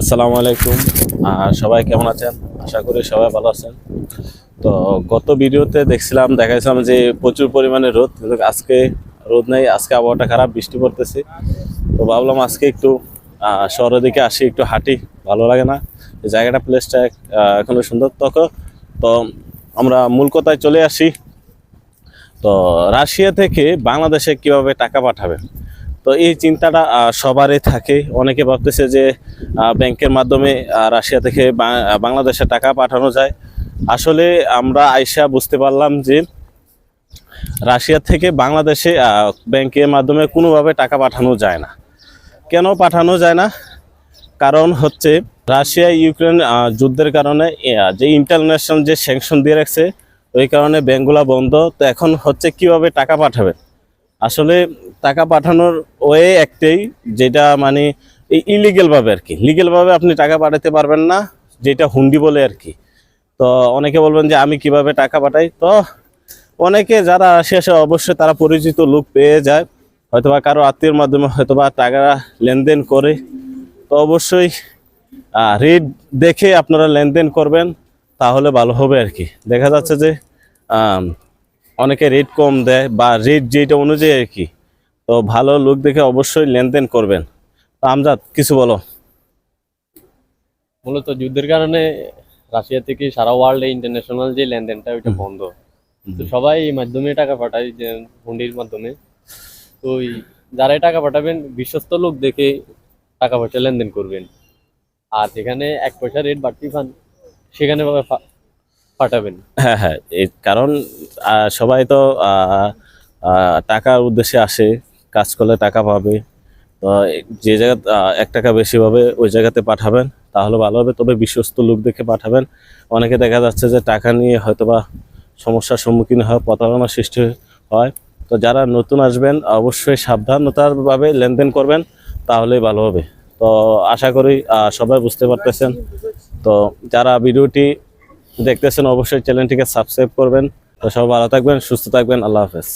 আসসালামু আলাইকুম। সবাই কেমন আছেন? আশা করি সবাই ভালো আছেন। তো গত ভিডিওতে দেখছিলাম, দেখাইছিলাম যে প্রচুর পরিমাণে রোদ। কিন্তু আজকে রোদ নেই, আজকে আবহাওয়াটা খারাপ, বৃষ্টি পড়তেছে। তো ভাবলাম আজকে একটু শহরের দিকে আসি, একটু হাঁটি, ভালো লাগে না। জায়গাটা প্লেসটা এখনও সুন্দর তখন তো আমরা মূল কথায় চলে আসি। তো রাশিয়া থেকে বাংলাদেশে কীভাবে টাকা পাঠাবে? তো এই চিন্তাটা সবারই থাকে। অনেকে ভাবতেছে যে ব্যাংকের মাধ্যমে রাশিয়া থেকে বাংলাদেশে টাকা পাঠানো যায়। আসলে আমরা আইসা বুঝতে পারলাম যে, রাশিয়া থেকে বাংলাদেশে ব্যাংকের মাধ্যমে কোনোভাবে টাকা পাঠানো যায় না। কেন পাঠানো যায় না? কারণ হচ্ছে, রাশিয়া, ইউক্রেন যুদ্ধের কারণে যে ইন্টারন্যাশনাল যে স্যাংশন দিয়ে রাখছে, ওই কারণে ব্যাংকগুলো বন্ধ। তো এখন হচ্ছে কীভাবে টাকা পাঠাবে? আসলে টাকা পাঠানোর ওয়ে একটাই, যেটা মানে এই ইলিগেল আর কি। লিগেল ভাবে আপনি টাকা পাঠাতে পারবেন না, যেটা হুন্ডি বলে আর কি। তো অনেকে বলবেন যে, আমি কীভাবে টাকা পাঠাই? তো অনেকে যারা আসে অবশ্যই তারা পরিচিত লোক পেয়ে যায়। হয়তোবা কারও আত্মীয়র মাধ্যমে হয়তোবা টাকা লেনদেন করে। তো অবশ্যই রেট দেখে আপনারা লেনদেন করবেন, তাহলে ভালো হবে আর কি। দেখা যাচ্ছে যে অনেকে রেট কম দেয় বা রেট যেটা অনুযায়ী আর কি। তো ভালো লোক দেখে অবশ্যই লেনদেন করবেন। তো আমজাদ কিছু বলো। মূলত যুদ্ধের কারণে রাশিয়া থেকে সারা ওয়ার্ল্ডে ইন্টারন্যাশনাল যে লেনদেনটা ওইটা বন্ধ। তো সবাই এই মাধ্যমে টাকা পাঠায় যে হুন্ডির মাধ্যমে। তো ওই যারাই টাকা পাঠাবেন বিশ্বস্ত লোক দেখে টাকা পয়সা লেনদেন করবেন। আর যেখানে এক পয়সা রেট বাড়তি পান সেখানে পাঠাবেন। হ্যাঁ হ্যাঁ কারণ সবাই তো টাকার উদ্দেশ্যে আসে, কাজ করলে টাকা পাবে। তো যে জায়গা এক টাকা বেশি পাবে, ওই জায়গাতে পাঠাবেন, তাহলে ভালো হবে। তবে বিশ্বস্ত লোক দেখে পাঠাবেন। অনেকে দেখা যাচ্ছে যে টাকা নিয়ে হয়তোবা সমস্যার সম্মুখীন হয়, প্রতারণার সৃষ্টি হয়। তো যারা নতুন আসবেন, অবশ্যই সাবধানতারভাবে লেনদেন করবেন, তাহলেই ভালো হবে। তো আশা করি সবাই বুঝতে পারতেছেন। তো যারা ভিডিওটি দেখতেছেন অবশ্যই চ্যানেলটিকে সাবস্ক্রাইব করবেন। তো সব ভালো থাকবেন সুস্থ থাকবেন আল্লাহ হাফেজ।